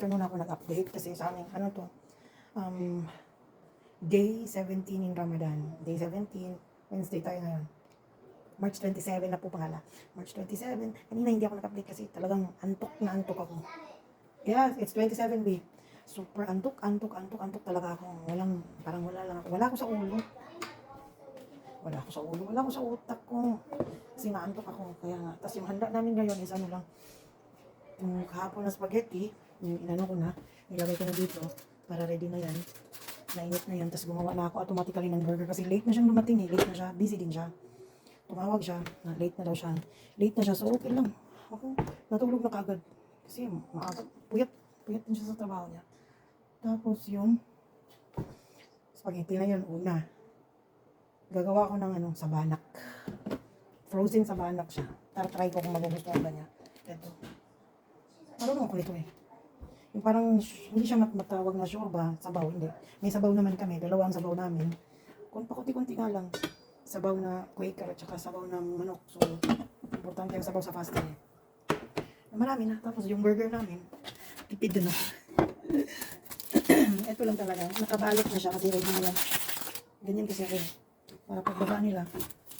afternoon ako nag-update kasi sa amin, ano to, um, day 17 in Ramadan. Day 17, Wednesday tayo ngayon. March 27 na po pala. March 27. Kanina hindi ako nag-update kasi talagang antok na antok ako. Yeah, it's 27 week. Super antok, antok, antok, antok talaga ako. Walang, parang wala lang ako. Wala ako sa ulo. Wala ako sa ulo. Wala ako sa utak ko. Kasi naantok ako. Kaya nga. Tapos yung handa namin ngayon is ano lang. Yung kahapon na spaghetti, yung inano ko na, nilagay ko na dito para ready na yan. Nainit na yan. Tapos gumawa na ako automatically ng burger kasi late na siyang dumating eh. Late na siya. Busy din siya. Tumawag siya. Na late na daw siya. Late na siya. So okay lang. Ako, natulog na kagad. Kasi maaga. Puyat. Puyat din siya sa trabaho niya. Tapos yung spaghetti na yun, una. Gagawa ko ng ano, sabanak. Frozen sabanak siya. Tara-try ko kung magugustuhan ba niya. Ito. Marunong ko ito eh. Yung parang hindi siya mat matawag na shorba, sabaw, hindi. May sabaw naman kami, dalawa ang sabaw namin. Kung pakunti-kunti nga lang. Sabaw na quaker at saka sabaw ng manok. So, importante ang sabaw sa fasting. Marami na. Tapos yung burger namin, tipid na. Ito lang talaga. Nakabalot na siya kasi ready na yan. Ganyan kasi ako. eh. Para pagbaba nila,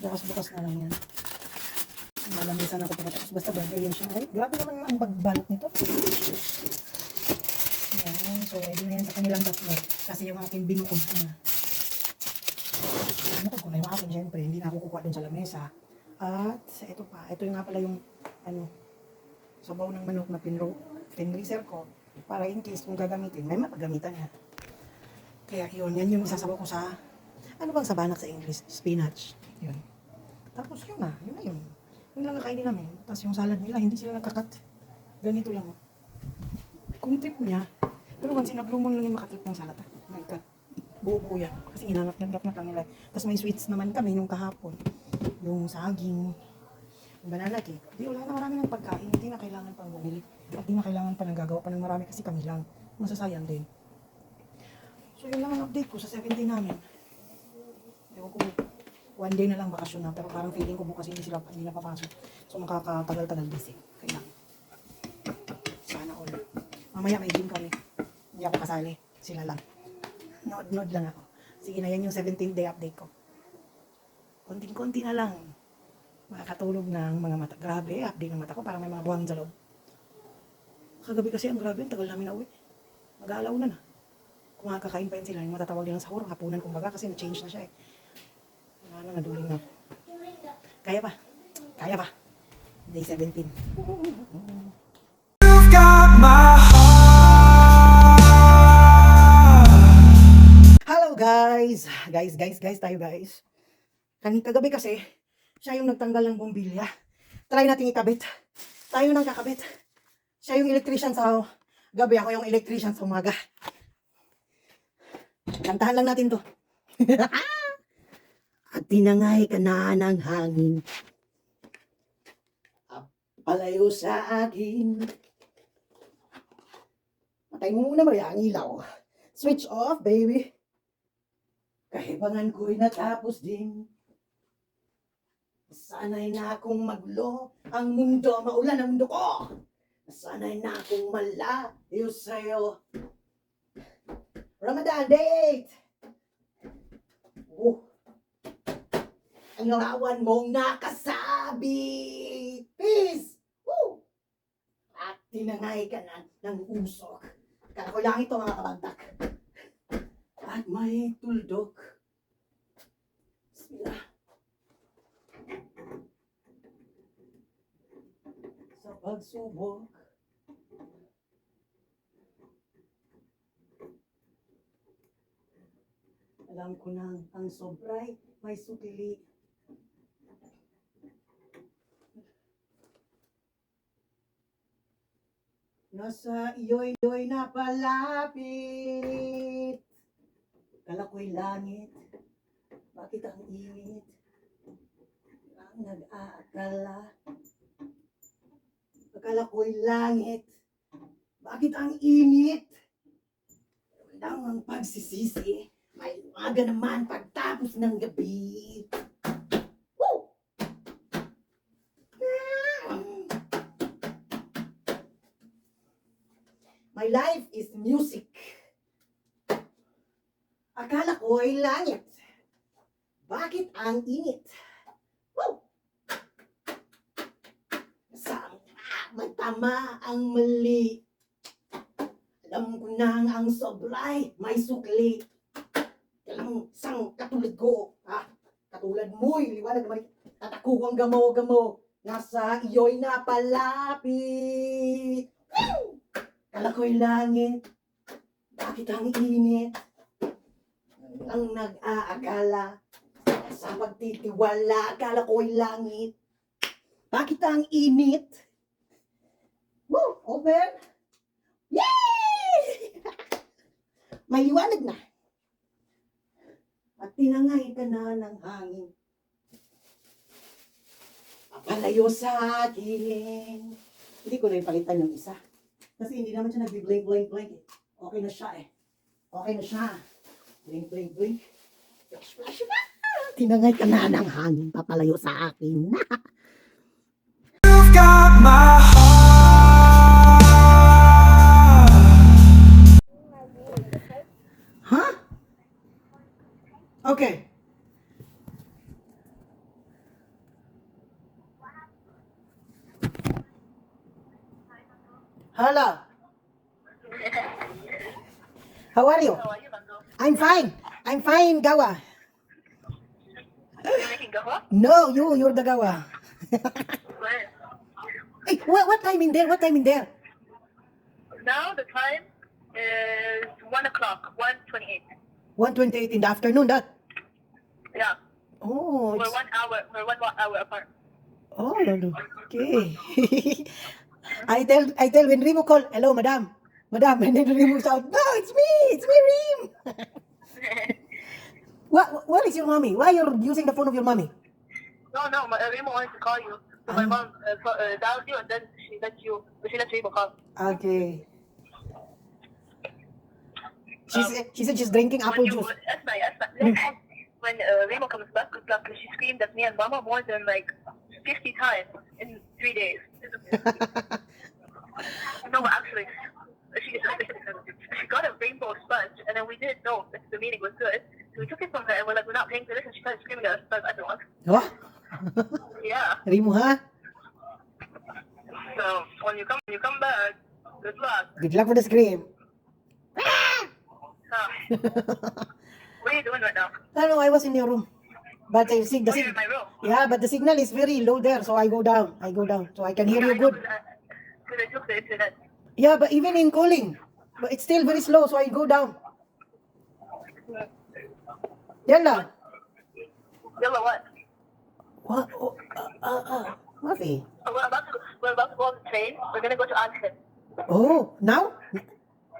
bukas-bukas na lang yan. Malamisan ako pagkatapos. Basta burger yun siya. Ay, grabe naman ang pagbalot nito. Yan. So, ready na yan sa kanilang tatlo. Kasi yung aking binukod ko na. Binukod ko na yung akin, syempre. Hindi na ako kukuha dun sa lamesa. At, ito pa. Ito yung nga pala yung, ano, sabaw ng manok na pinro, pinreserve ko para in case kung gagamitin, may mapagamitan niya. Kaya yun, yan yung isasabaw ko sa, ano bang sabanak sa English? Spinach. Yun. Tapos yun na, yun na yun. Yun lang ang kainin namin. Tapos yung salad nila, hindi sila nagkakat. Ganito lang. Kung trip niya, pero kung sinablumon lang yung makatrip ng salad, ah, nagkat. Buo-buo yan. Kasi inangat-ngat na lang nila. Tapos may sweets naman kami nung kahapon. Yung saging, banana cake. Di wala na marami ng pagkain. Hindi na kailangan pang bumili. At di na kailangan pa nang gagawa pa ng marami kasi kami lang. Masasayang din. So yun lang ang update ko sa 17 namin. Ewan ko, one day na lang bakasyon na. Pero parang feeling ko bukas hindi sila hindi na papasok. So makakatagal-tagal busy. Kaya sana all. Mamaya may gym kami. Hindi ako kasali. Sila lang. Nood-nood lang ako. Sige na yan yung 17th day update ko. Konting-konti na lang makakatulog ng mga mata. Grabe, update ng mata ko. Parang may mga buwang sa. Kagabi kasi ang grabe, ang tagal namin na uwi. Mag-aalaw na na. Kung makakakain pa yun sila, yung matatawag nilang sahur, hapunan kumbaga kasi na-change na siya eh. Wala na, naduling na. Kaya pa. Kaya pa. Day 17. Guys! Guys, guys, guys tayo guys. Kanina kagabi kasi, siya yung nagtanggal ng bombilya. Try natin ikabit. Tayo nang kakabit. Siya yung electrician sa gabi, ako yung electrician sa umaga. Kantahan lang natin to. At tinangay ka na ng hangin. Palayo sa akin. Matay mo muna Maria ang ilaw. Switch off, baby. Kahibangan ko'y natapos din. Sana'y na akong maglo ang mundo, maulan ang mundo ko. Sana'y na akong malayo sa'yo. Ramadan date! Oh. Ang larawan mong nakasabit! Peace! Woo! At tinangay ka na ng usok. Kala ko lang ito mga kabantak. At may tuldok. Bismillah. Sa pagsubok. Alam ko na ang sobray may sukili. Nasa iyo'y iyo'y napalapit. Kala ko'y langit. Bakit ang init? Ang nag-aakala. Akala ko'y langit. Bakit ang init? Walang ang pagsisisi. May umaga naman pagtapos ng gabi. May life is music. Akala ko ay langit. Bakit ang init? Woo! Saan matama ang mali? Alam ko na ang sobra'y may sukli. Kailang sang katulad ko, ha? Katulad mo'y liwanag naman tatakuwang gamo-gamo. Nasa iyo'y napalapit. Woo! Kala ko'y langit. Bakit ang init? Ang nag-aakala sa pagtitiwala, akala ko'y langit. Bakit ang init? Woo! Open! Yay! May liwanag na. At tinangay ka na ng hangin. Papalayo sa akin. Hindi ko na ipalitan yung isa. Kasi hindi naman siya nag-blink, blink, blink. eh. Okay na siya eh. Okay na siya. Blink, blink, blink. Flash, flash na. Tinangay ka na ng hangin. Papalayo sa akin. You've got my heart. Huh? Okay. Hello. How are you? How are you, Mango? I'm fine. I'm fine, Gawa. You're making gawa? No, you, you're the Gawa. Where? Hey, what, what time in there? What time in there? Now the time is 1 o'clock, 1.28. 1.28 in the afternoon, that? Yeah, Oh, we're it's, one hour, we're one hour apart. oh, okay. I tell, I tell when Remo call, hello, madam. Madam, and then Remo shout, no, it's me, it's me, Rim. What, what is your mommy? Why are you're using the phone of your mommy? no, no, my, uh, Remo wanted to call you. So my Ah. mom uh, so, uh, dialed you and then she let you, she let Remo call. Okay. She said, she said she's drinking apple when you, juice. that's my, that's my, when uh, Remo comes back, luck, 'cause she screamed at me and Mama more than like 50 times in three days. Yeah. Remo, ha? So when you come, when you come back, good luck. Good luck for the scream. Huh. what are you doing right now? I know, I was in your room. But I see the Oh, sig- yeah, but the signal is very low there, so I go down. I go down, so I can hear you good. Because I took the internet. Yeah, but even in calling, but it's still very slow, so I go down. Yalla. Yellow what? What? Oh, uh, uh, uh. Oh, we're about to we're about to go on the train. We're gonna go to Aspen. Oh, now?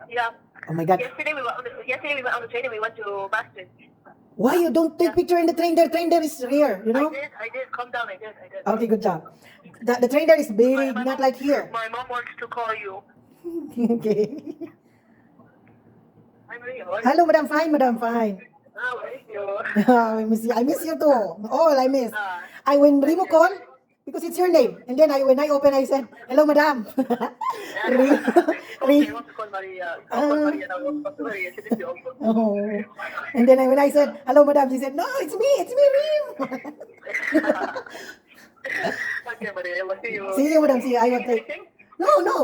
Yeah. Oh my God. Yesterday we went on the, yesterday we went on the train and we went to Boston. Why you don't take picture in the train there? Train there is rare, you know. I did, I did. Calm down, I did, I did. Okay, good job. The, the train there is big, My- my not mom- like here. My mom wants to call you. okay. I'm really. Hello, Madam Fine, Madam Fine. Where is you? I miss you. I miss you too. All I miss. Ah. I when Remo call because it's your name, and then I when I open, I said, "Hello, Madam." Remo, Okay, Remo. want to call Maria. I'll call Ah. Maria now. I'll call Maria. She didn't do it. Oh. And then I, when I said, "Hello, Madam," she said, "No, it's me. It's me, Rem." Okay, Maria. I'll see you. see you, Madam. See you. I will take. Anything? No, no,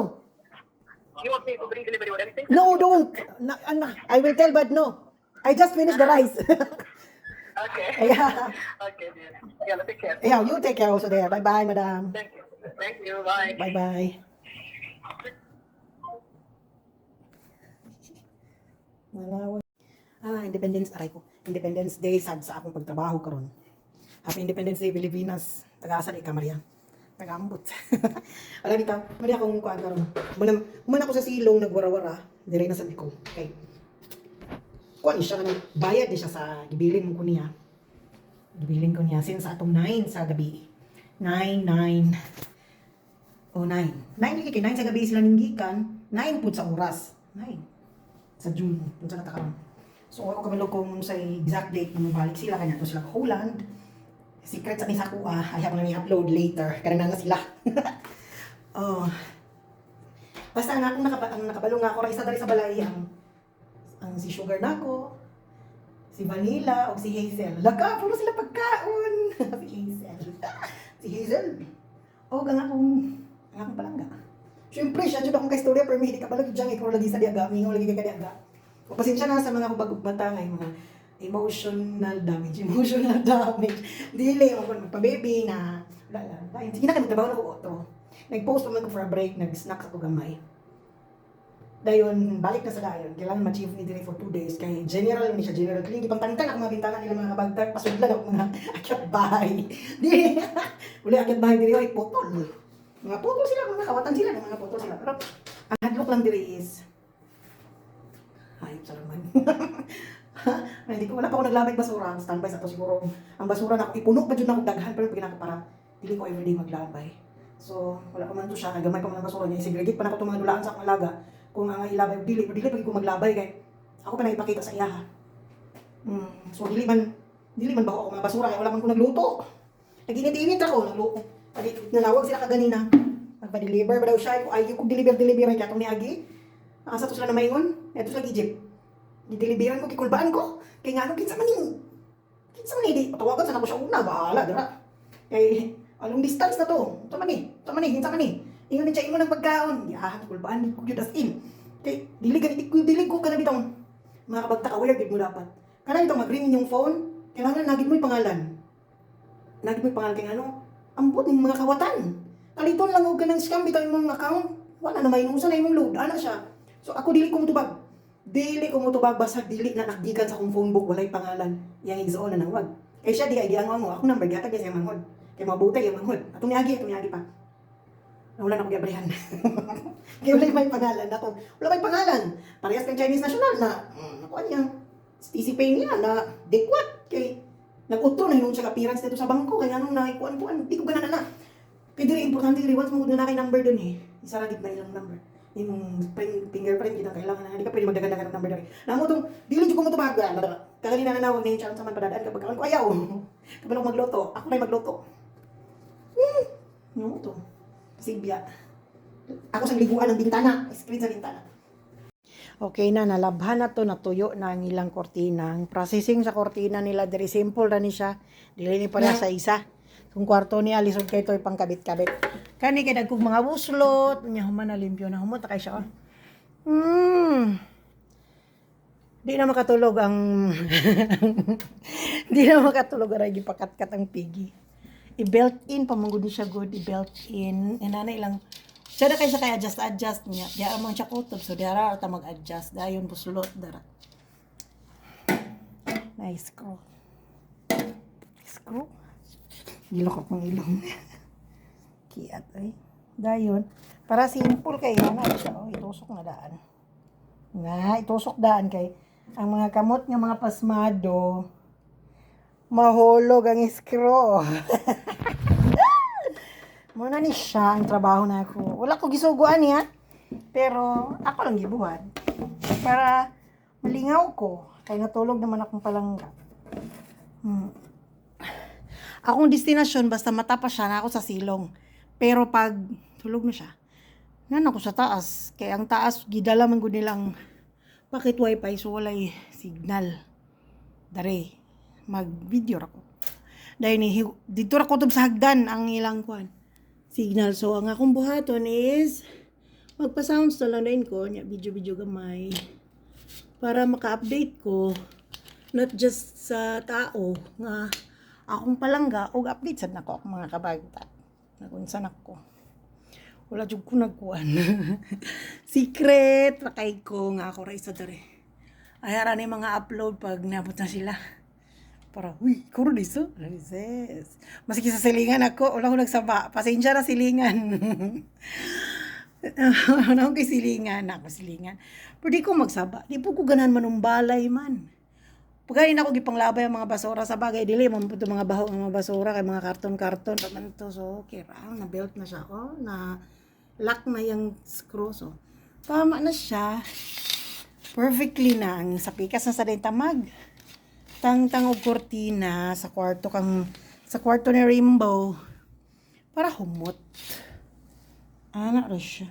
You want me to bring delivery or anything? no, don't. No, no, I will tell, but no. I just finished the rice. Okay. yeah. Okay, dear. Yeah, take care. Yeah, you take care also there. Bye, bye, Madam. Thank you. Thank you. Bye. Bye, bye. Malawan. Ah, Independence, aray ko. Independence Day, sad sa akong pagtrabaho karon. Happy Independence Day, Pilipinas. Tagaasa di ka, Maria. Tagaambot. Wala dito. Maria akong kuhaan karon. Muna, muna ako sa silong, nagwara-wara. Dire na sabi ko. Okay. Kuhaan siya ka bayad di siya sa gibilin ko niya. Gibilin ko niya. Since atong 9 sa gabi. 9, 9. Oh, 9. 9 lagi kay 9 sa gabi sila ning gikan. 9 pud sa oras. 9 sa June kung sa natakaroon. So ako kami kung sa exact date nung balik sila kanya to sila Holland. Secret sa ni sa kuha, ayaw ko na ni-upload later. Kaya na nga sila. oh. Basta nakaba, ang nakabalo nga ako, ra isa dali sa balay, ang, ang si Sugar nako, si Vanilla, o si Hazel. Laka, puro sila pagkaon. si Hazel. si Hazel. O, gang akong, ang akong palangga. Siyempre, siya dyan akong kaistorya, pero may hindi ka pala dyan, ikaw lagi sa diaga, mingaw lagi ka diaga. O, pasensya na sa mga kubagog mata ngay, mga emotional damage, emotional damage. Dili, ako magpa-baby na, wala lang. Sige na nagtrabaho na ko auto. Nag-post pa man ko for a break, nag-snacks ako gamay. Dayon, balik na sa dayon. Kailangan ma-achieve ni Dire for two days. Kay general ni siya, general clean. Ipang tantan ako mga bintana nila mga kabagtag. Pasudlan ako mga akyat bahay. Di, uli akyat bahay dire, ay putol. Mga putol sila, mga kawatan sila, mga putol sila. Pero, ang hadlok lang dire is, hayop sa laman. Hindi ko, wala pa ako naglabay basura. Standby sa to siguro. Ang basura na ako, ipuno pa dyan ako daghan. Pero pinaka para, hindi ko everyday maglabay. So, wala pa man to siya. Nagamay ko man ang basura niya. Segregate pa na ko itong mga dulaan sa akong alaga. Kung ang ilabay, dili, dili pag ko maglabay kay ako pa na ipakita sa iya ha. Hmm. So, dili man, dili man ba ako mga basura kaya wala man ko nagluto. Naginit-init ako, nagluto. Padi, nalawag sila kaganina. Nagpa-deliver ba daw siya? Kung ayaw kong deliver-deliver kaya itong ni Agi. Asa to sila na maingon? Ito sila Egypt. Dideliveran ko, kikulbaan ko. Kaya nga, ano, kinsa man yung, kinsa man hindi, patawagan sana ko siya una, bahala, dira. Kay, along distance na to. Ito man eh, ito man eh, kinsa man eh. Ingon din siya, ingon ng pagkaon. Ya, kikulbaan ko yun as in. Kay, dili ka, dili ko ka na bitong, mga kabagta ka, weird mo dapat. Kana bitong mag-ring yung phone, kailangan nagid mo yung pangalan. Nagid mo yung pangalan kay ano, ambot ng mga kawatan. Kaliton lang og ganang scam bitaw imong account. Wala na may inusa na imong load, ana siya. So ako dili ko mutubag. Dili ko mutubag basta dili na nakdikan sa akong phone book walay pangalan. Yang igsoon na nawag. Kay siya di ay di ang mo. Ako number gatag siya manghod. Kay mabuti yung manghod. Atong niagi, atong niagi pa. Wala na akong gabrihan. Wala may pangalan na to. Wala may pangalan. Parehas kang Chinese national na, mm, ako niya, isipin niya na dekwat. Kay, nag-utro na yun siya appearance dito sa bangko. Kaya anong naikuan-kuan, di ko ganana na. Kaya dili, importante dili, once mo na kay number dun eh. Isa na na ilang number. Yung print, fingerprint, kitang kailangan na. Hindi ka pwede magdagan-dagan ng number dun. Namo itong, dili ko mo tumag. Kaganina na nawag na yung chance man padadaan kapag kawan ko ayaw. Kapag magluto, ako na yung magluto. Hmm, yung ito. Sibya. Ako sa liguan ng bintana. Screen sa bintana. Okay na, nalabhan na to, natuyo na ang ilang kortina. Ang processing sa kortina nila, very simple na ni siya. Dili ni pala sa isa. Kung kwarto niya, lisod kayo ito ipang kabit-kabit. Kani kay dagkog mga buslot, nya human na limpyo na humot kay siya. Hmm. Di na makatulog ang Di na makatulog ang gipakat-kat ang pigi. I-belt in pa man gud ni siya good, i-belt in. Inana ilang siya na kayo siya kay adjust adjust niya. Di amang siya kutob so di ara ta mag-adjust dayon buslot dara. Nice screw. Screw. Gilok akong ilong. Kiat ay. Dayon. Para simple kay na siya. Oh, itusok na daan. Nga, itusok daan kay ang mga kamot nga mga pasmado mahulog ang screw. Muna ni siya ang trabaho na ako. Wala ko gisuguan niya. Pero ako lang gibuhat. Para malingaw ko. Kaya natulog naman akong palangga. Hmm. Akong destinasyon, basta matapas siya na ako sa silong. Pero pag tulog na siya, nan ako sa taas. Kaya ang taas, gidala man ko nilang pakit wifi so walay signal. Dare, mag-video ako. Dahil ni dito ra ko sa hagdan ang ilang kwan. Signal. So ang akong buhaton is magpa-sounds na lang ko, nya video-video gamay. Para maka-update ko not just sa tao nga akong palangga og update sad nako ako mga kabagta nagunsa nako. Wala jud ko nagkuan secret ra kay ko nga ako ra isa dere. Ay ara ni mga upload pag nabot na sila para, uy, kuro diso. Rises. Maski sa silingan ako, wala ko nagsaba. Pasensya na silingan. Wala ko kay silingan. Ako silingan. Pero di ko magsaba. Di po ko ganan manumbalay man. Pagayin ako gipanglabay ang mga basura sa bagay dili man puto mga baho ng mga basura kay mga karton-karton pa man to so okay ra na belt na siya oh na lock na yung screw so tama na siya perfectly na ang sapikas na sa tamag tangtang og kortina sa kwarto kang sa kwarto ni Rainbow para humot. Ana ra siya.